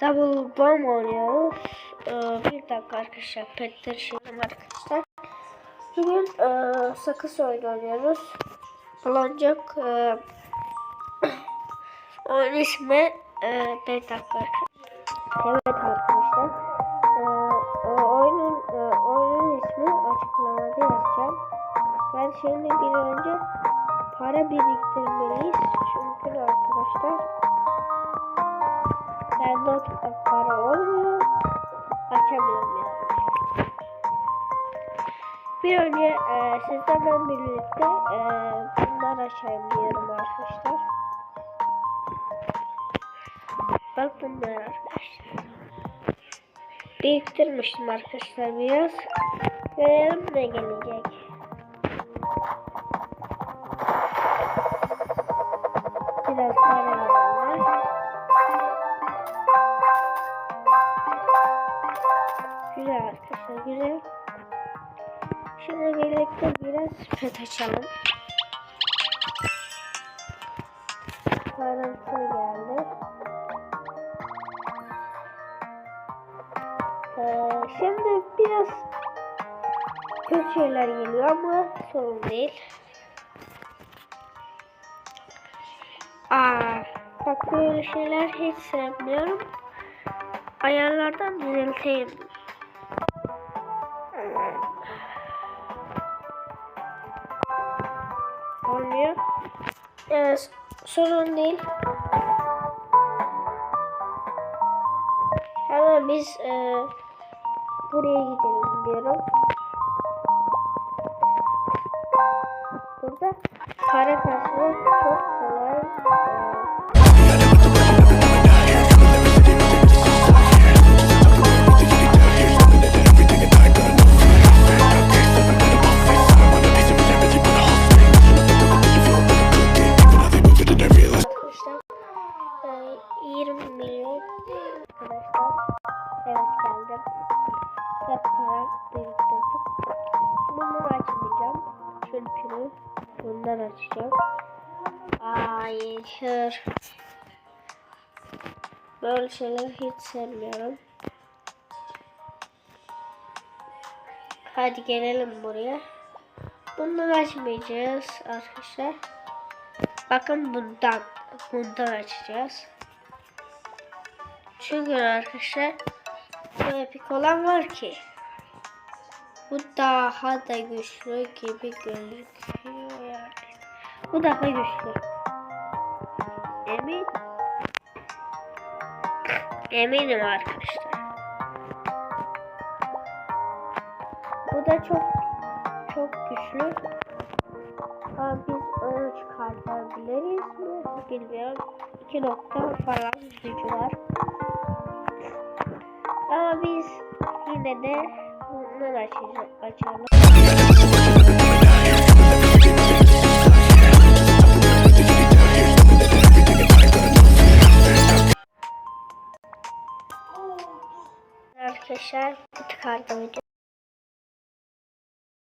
Double bomb oynuyoruz. Ee, bir dakika arkadaşlar. Petleri şeyim arkadaşlar. Bugün e, sakız oynuyoruz. Baloncuk e, oyun ismi e, bir dakika. Evet arkadaşlar. E, oyunun e, oyunun ismi açıklamada yazacağım. Ben şimdi bir önce para biriktirmeliyiz. Çünkü arkadaşlar kadar para olmuyor. Açamıyorum yani. Bir önce e, sizlerle birlikte e, bunlar açayım diyorum arkadaşlar. Bak bunlar arkadaşlar. Biriktirmiştim arkadaşlar biraz. Görelim ne gelecek. Biraz para arkadaşlar güzel. Şimdi birlikte biraz pet açalım. Parıltı geldi. Ee, şimdi biraz kötü şeyler geliyor ama sorun değil. Aa, bak böyle şeyler hiç sevmiyorum. Ayarlardan düzelteyim. Evet, sorun değil. Hemen biz e, buraya gidelim diyorum. Burada para kasmak çok para biriktirdim bunu açmayacağım. Çünkü bundan açacağım. Hayır böyle şeyler hiç sevmiyorum. Hadi gelelim buraya. Bundan açmayacağız arkadaşlar. Bakın bundan bundan açacağız. Çünkü arkadaşlar bu epik olan var ki bu daha da güçlü gibi gözüküyor yani. Bu daha güçlü. Emin eminim arkadaşlar. Bu da çok çok güçlü. Ama biz onu çıkartabiliriz mi? Bilmiyorum. 2 nokta falan gücü var. Ama biz yine de bundan açalım. Arkadaşlar çıkardım.